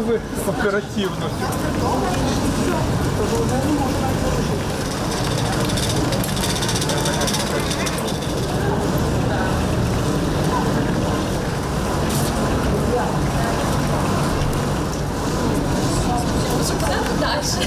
ви оперативно. Дальше.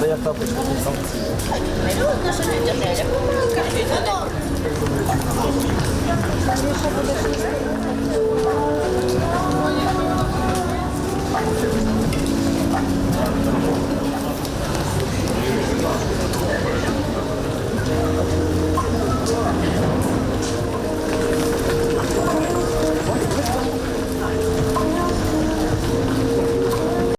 Да я тапочку сам. Наша